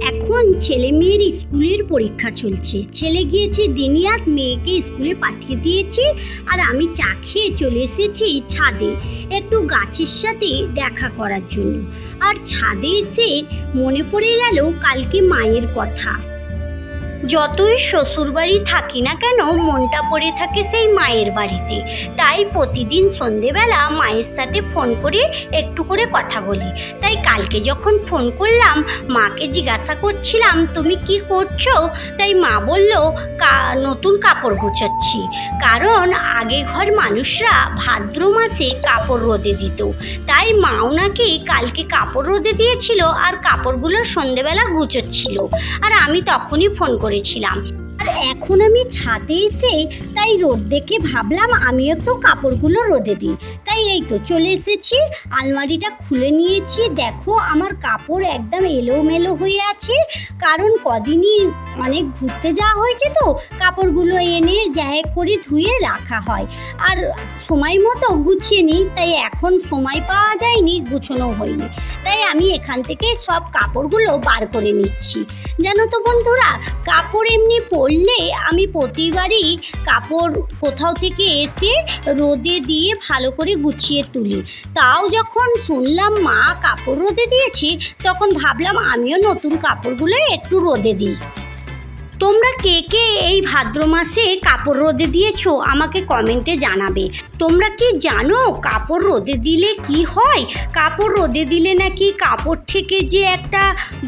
এখন ছেলে মেয়ের স্কুলের পরীক্ষা চলছে। ছেলে গিয়েছে দিনিয়াত মেয়েকে স্কুলে পাঠিয়ে দিয়েছে আর আমি চা খেয়ে চলে এসেছি ছাদে একটু গাছের সাথে দেখা করার জন্য। আর ছাদে এসে মনে পড়ে গেল কালকে মায়ের কথা। যতই শ্বশুরবাড়ি থাকি না কেন, মনটা পড়ে থাকে সেই মায়ের বাড়িতে। তাই প্রতিদিন সন্ধেবেলা মায়ের সাথে ফোন করে একটু করে কথা বলি। তাই কালকে যখন ফোন করলাম, মাকে জিজ্ঞাসা করছিলাম, তুমি কি করছ? তাই মা বলল নতুন কাপড় গুছাচ্ছি। কারণ আগে ঘর মানুষরা ভাদ্র মাসে কাপড় রোদে দিত। তাই মাও নাকি কালকে কাপড় রোদে দিয়েছিল আর কাপড়গুলো সন্ধেবেলা গুছোচ্ছিল। আর আমি তখনই ফোন করেছিলাম আর এখন আমি ছাদে এসে তাই রোদ দেখে ভাবলাম আমি একটু কাপড়গুলো রোদে দিই। তাই এই তো চলে এসেছি, আলমারিটা খুলে নিয়েছি। দেখো আমার কাপড় একদম এলোমেলো হয়ে আছে, কারণ কদিনই অনেক ঘুরতে যাওয়া হয়েছে তো, কাপড়গুলো এনে জায়গ করে ধুয়ে রাখা হয়। আর সময় মতো গুছিয়ে নিই, তাই এখন সময় পাওয়া যায়নি, গুছোনো হয়নি। তাই আমি এখান থেকে সব কাপড়গুলো বার করে নিচ্ছি। জানো তো বন্ধুরা, কাপড় এমনি পরলে আমি প্রতিবারই কাপড় কোথাও থেকে এসে রোদে দিয়ে ভালো করে গুছিয়ে তুলি। তাও যখন শুনলাম মা কাপড় রোদে দিয়েছি, তখন ভাবলাম আমিও নতুন কাপড়গুলো একটু রোদে দিই। তোমরা কে কে এই ভাদ্র মাসে কাপড় রোদে দিয়েছ আমাকে কমেন্টে জানাবে। তোমরা কি জানো কাপড় রোদে দিলে কি হয়? কাপড় রোদে দিলে নাকি কাপড় থেকে যে একটা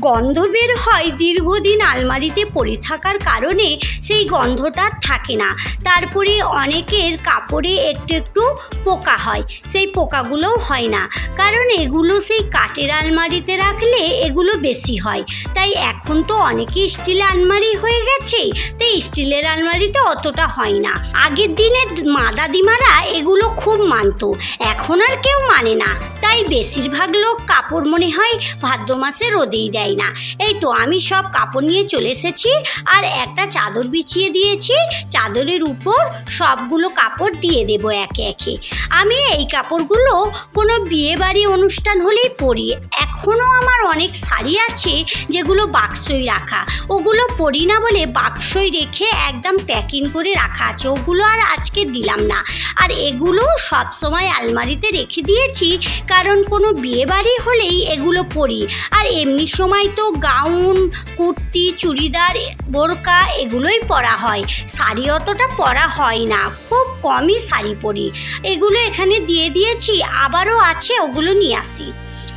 গন্ধ বের হয় দীর্ঘদিন আলমারিতে পড়ে থাকার কারণে সেই গন্ধটা থাকে না। তারপরে অনেকের কাপড়ে একটু একটু পোকা হয়, সেই পোকাগুলোও হয় না। কারণ এগুলো সেই কাঠের আলমারিতে রাখলে এগুলো বেশি হয়। তাই এখন তো অনেকে স্টিল আলমারি হয়ে গেছে। তাই স্টিলের আলমারিতে অতটা হয় না। আগের দিনে মা দাদিমারা এগুলো খুব মানতো। এখন আর কেউ মানে না। তাই বেশিরভাগ লোক কাপড় মনে হয় ভাদ্র মাসে রোদেই দেয় না। এই তো আমি সব কাপড় নিয়ে চলে এসেছি আর একটা চাদর বিছিয়ে দিয়েছি। চাদরের উপর সবগুলো কাপড় দিয়ে দেবো একে একে। আমি এই কাপড়গুলো কোনো বিয়ে বাড়ি অনুষ্ঠান হলেই পরি। এখনও আমার অনেক শাড়ি আছে যেগুলো বাক্সই রাখা। ওগুলো পরি না বলে বাক্সই রেখে একদম প্যাকিং করে রাখা আছে। ওগুলো আর আজকে দিলাম না। আর এগুলো সব সময় আলমারিতে রেখে দিয়েছি, কারণ কোনো বিয়েবাড়ি হলেই এগুলো পরি। আর এমনি সময় তো গাউন কুর্তি, চুড়িদার, বোরকা এগুলোই পরা হয়। শাড়ি অতটা পরা হয় না, খুব কমই শাড়ি পরি। এগুলো এখানে দিয়ে দিয়েছি, আবারও আছে, ওগুলো নিয়ে আসি।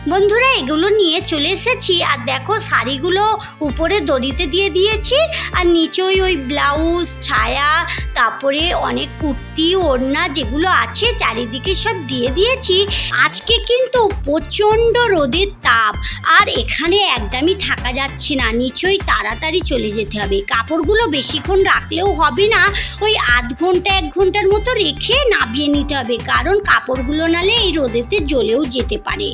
বন্ধুরা, এগুলো নিয়ে চলে এসেছি। আর দেখো, শাড়িগুলো উপরে দড়িতে দিয়ে দিয়েছি। আর নিচে ওই ওই ব্লাউজ, ছায়া, তারপরে অনেক কুর্তি, ওড়না যেগুলো আছে, চারিদিকে সব দিয়ে দিয়েছি। আজকে কিন্তু প্রচণ্ড রোদের তাপ। আর এখানে একদমই থাকা যাচ্ছে না। নিচেই তাড়াতাড়ি চলে যেতে হবে। কাপড়গুলো বেশিক্ষণ রাখলেও হবে না। ওই আধ ঘণ্টা, এক ঘণ্টার মতো রেখে নাবিয়ে নিতে হবে। কারণ কাপড়গুলো নালে এই রোদেতে জ্বলেও যেতে পারে।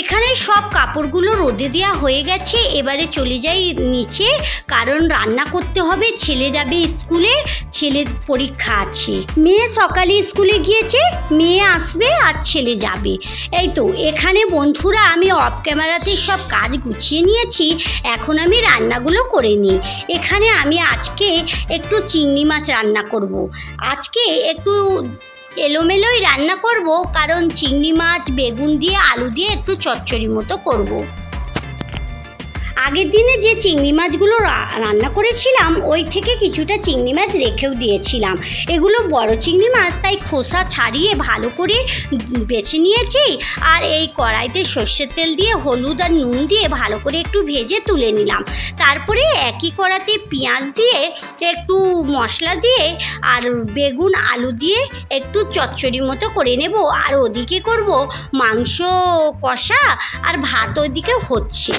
এখানে সব কাপড়গুলো রোদে দেওয়া হয়ে গেছে। এবারে চলে যাই নিচে, কারণ রান্না করতে হবে। ছেলে যাবে স্কুলে ছেলের পরীক্ষা আছে। মেয়ে সকালে স্কুলে গিয়েছে, মেয়ে আসবে আর ছেলে যাবে। এই তো, এখানে বন্ধুরা, আমি অফ ক্যামেরাতে সব কাজ গুছিয়ে নিয়েছি। এখন আমি রান্নাগুলো করে নিই। এখানে আমি আজকে একটু চিংড়ি মাছ রান্না করব। আজকে একটু এলোমেলোই রান্না করব কারণ চিংড়ি মাছ বেগুন দিয়ে আলু দিয়ে একটু চচ্চড়ি মতো করব। আগের দিনে যে চিংড়ি মাছগুলো রান্না করেছিলাম, ওই থেকে কিছুটা চিংড়ি মাছ রেখেও দিয়েছিলাম। এগুলো বড় চিংড়ি মাছ, তাই খোসা ছাড়িয়ে ভালো করে বেছে নিয়েছি। আর এই কড়াইতে সর্ষের তেল দিয়ে হলুদ আর নুন দিয়ে ভালো করে একটু ভেজে তুলে নিলাম। তারপরে একই কড়াতে পেঁয়াজ দিয়ে একটু মশলা দিয়ে আর বেগুন, আলু দিয়ে একটু চচ্চড়ি মতো করে নেব। আর ওদিকে করব মাংস কষা, আর ভাত ওদিকে হচ্ছে।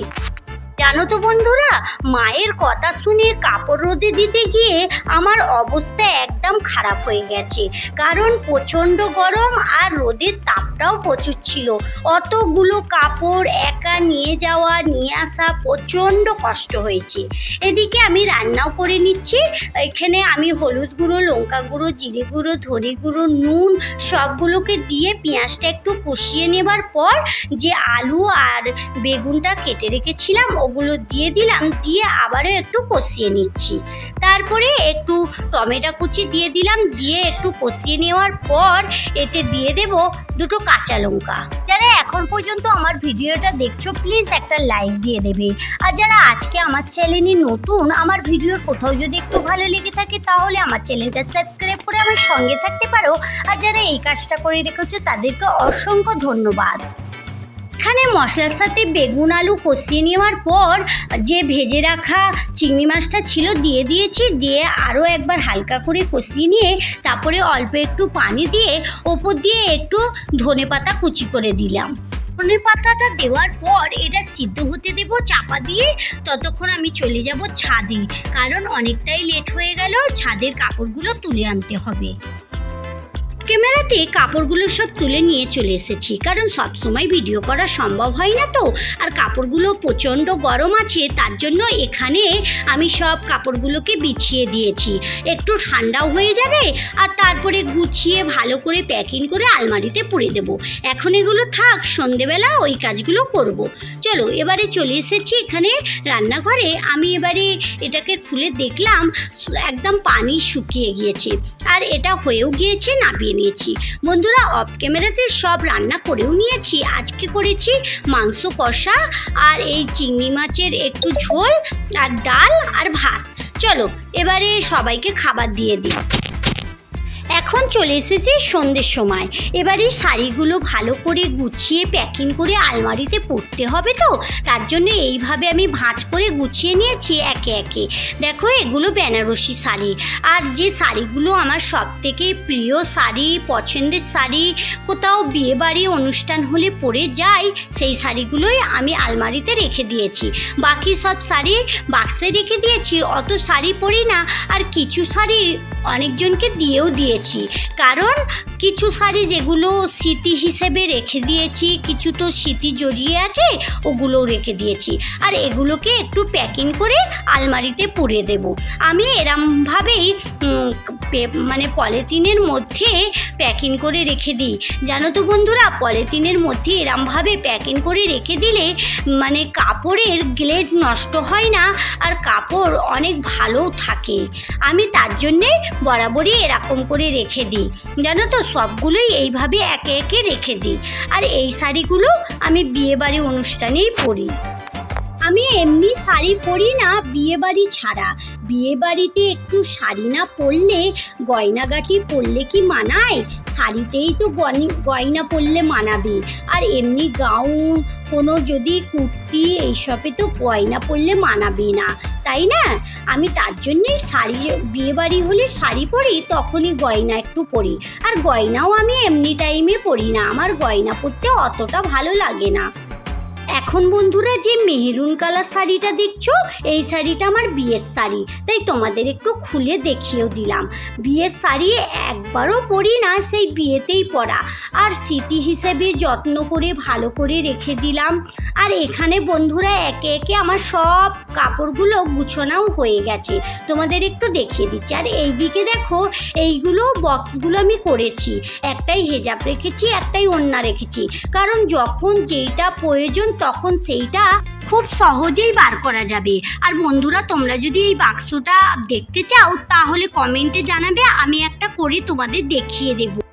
জানো তো বন্ধুরা, মায়ের কথা শুনে কাপড় রোদে দিতে গিয়ে আমার অবস্থা একদম খারাপ হয়ে গেছে। কারণ প্রচণ্ড গরম আর রোদের তাপটাও প্রচুর ছিল। অতগুলো কাপড় একা নিয়ে যাওয়া, নিয়ে আসা প্রচণ্ড কষ্ট হয়েছে। এদিকে আমি রান্নাও করে নিচ্ছি। এখানে আমি হলুদ গুঁড়ো, লঙ্কা গুঁড়ো, জিরে গুঁড়ো, ধনে গুঁড়ো, নুন সবগুলোকে দিয়ে পেঁয়াজটা একটু কষিয়ে নেবার পর যে আলু আর বেগুনটা কেটে রেখেছিলাম ওগুলো দিয়ে দিলাম, দিয়ে আবারও একটু কষিয়ে নিচ্ছি। তারপরে একটু টমেটো কুচি দিয়ে দিলাম, দিয়ে একটু কষিয়ে নেওয়ার পর এতে দিয়ে দেব দুটো কাঁচা লঙ্কা। যারা এখন পর্যন্ত আমার ভিডিওটা দেখছ প্লিজ একটা লাইক দিয়ে দেবে। আর যারা আজকে আমার চ্যানেলে নতুন, আমার ভিডিওর কোথাও যদি একটু ভালো লেগে থাকে, তাহলে আমার চ্যানেলটা সাবস্ক্রাইব করে আমার সঙ্গে থাকতে পারো। আর যারা এই কাজটা করে রেখেছো, তাদেরকে অসংখ্য ধন্যবাদ। এখানে মশলার সাথে বেগুন, আলু কষিয়ে নেওয়ার পর যে ভেজে রাখা চিংড়ি মাছটা ছিল দিয়ে দিয়েছি, দিয়ে আরও একবার হালকা করে কষিয়ে নিয়ে তারপরে অল্প একটু পানি দিয়ে ওপর দিয়ে একটু ধনে পাতা কুচি করে দিলাম। ধনে পাতাটা দেওয়ার পর এটা সিদ্ধ হতে দেব চাপা দিয়ে, ততক্ষণ আমি চলে যাব ছাদে, কারণ অনেকটাই লেট হয়ে গেল, ছাদের কাপড়গুলো তুলে আনতে হবে। ক্যামেরাতে কাপড়গুলো সব তুলে নিয়ে চলে এসেছি, কারণ সব সময় ভিডিও করা সম্ভব হয় না তো। আর কাপড়গুলো প্রচণ্ড গরম আছে, তার জন্য এখানে আমি সব কাপড়গুলোকে বিছিয়ে দিয়েছি। একটু ঠান্ডাও হয়ে যাবে, আর তারপরে গুছিয়ে ভালো করে প্যাকিং করে আলমারিতে পুড়ে দেব। এখন এগুলো থাক, সন্ধেবেলা ওই কাজগুলো করব। চলো, এবারে চলে এসেছি এখানে রান্নাঘরে। আমি এবারে এটাকে খুলে দেখলাম, একদম পানি শুকিয়ে গিয়েছে। আর এটা হয়েও গিয়েছে, নাবিয়ে নিয়েছি। বন্ধুরা অফ ক্যামেরাতে সব রান্না করেও নিয়েছি। আজকে করেছি মাংস কষা আর এই চিংড়ি মাছের একটু ঝোল আর ডাল আর ভাত। চলো, এবারে সবাইকে খাবার দিয়ে দিই। এখন চলে এসেছে সন্ধ্যের সময়। এবারে শাড়িগুলো ভালো করে গুছিয়ে প্যাকিং করে আলমারিতে পরতে হবে তো? তার জন্য এইভাবে আমি ভাঁজ করে গুছিয়ে নিয়েছি একে একে। দেখো, এগুলো বেনারসি শাড়ি। আর যে শাড়িগুলো আমার সব থেকে প্রিয় শাড়ি, পছন্দের শাড়ি, কোথাও বিয়েবাড়ি অনুষ্ঠান হলে পরে যাই, সেই শাড়িগুলোই আমি আলমারিতে রেখে দিয়েছি। বাকি সব শাড়ি বাক্সে রেখে দিয়েছি, অত শাড়ি পরি না। আর কিছু শাড়ি অনেকজনকে দিয়েও দিয়েছি। কারণ কিছু শাড়ি যেগুলো স্মৃতি হিসেবে রেখে দিয়েছি, কিছু তো স্মৃতি জড়িয়ে আছে, ওগুলোও রেখে দিয়েছি। আর এগুলোকে একটু প্যাকিং করে আলমারিতে পুড়ে দেব। আমি এরমভাবেই মানে পলিথিনের মধ্যে প্যাকিং করে রেখে দিই। জানো তো বন্ধুরা, পলিথিনের মধ্যে এরমভাবে প্যাকিং করে রেখে দিলে মানে কাপড়ের গ্লেজ নষ্ট হয় না, আর কাপড় অনেক ভালোও থাকে। আমি তার জন্যে বরাবরই এরকম করে রেখে দিই। জানো তো সবগুলোই এইভাবে একে একে রেখে দিই। আর এই শাড়িগুলো আমি বিয়েবাড়ি অনুষ্ঠানেই পরি। আমি এমনি শাড়ি পরি না বিয়ে বাড়ি ছাড়া। বিয়ে বাড়িতে একটু শাড়ি না পরলে, গয়নাগাটি পরলে কি মানায়? শাড়িতেই তো গয়না পরলে মানাবে। আর এমনি গাউন, কোনো যদি কুর্তি, এইসবে তো গয়না পরলে মানাবে না। তাই না? আমি তার জন্যেই শাড়ি, বিয়েবাড়ি হলে শাড়ি পরি, তখনই গয়না একটু পরি। আর গয়নাও আমি এমনি টাইমে পরি না। আমার গয়না পরতে অতটা ভালো লাগে না। এখন বন্ধুরা যে মেহরুন কালার শাড়িটা দেখছ, এই শাড়িটা আমার বিয়ের শাড়ি। তাই তোমাদের একটু খুলে দেখিয়েও দিলাম। বিয়ের শাড়ি একবারও পরি না, সেই বিয়েতেই পরা। আর স্মৃতি হিসেবে যত্ন করে, ভালো করে রেখে দিলাম। আর এখানে বন্ধুরা একে একে আমার সব কাপড়গুলো গুছোনাও হয়ে গেছে। তোমাদের একটু দেখিয়ে দিচ্ছি। আর এইদিকে দেখো, এইগুলো বক্সগুলো আমি করেছি। একটাই হেজাব রেখেছি, একটাই ওন্না রেখেছি। কারণ যখন যেইটা প্রয়োজন তখন সেইটা খুব সহজেই বার করা যাবে। আর বন্ধুরা, তোমরা যদি এই বাক্সটা দেখতে চাও, তাহলে কমেন্টে জানাবে, আমি একটা করে তোমাদের দেখিয়ে দেব।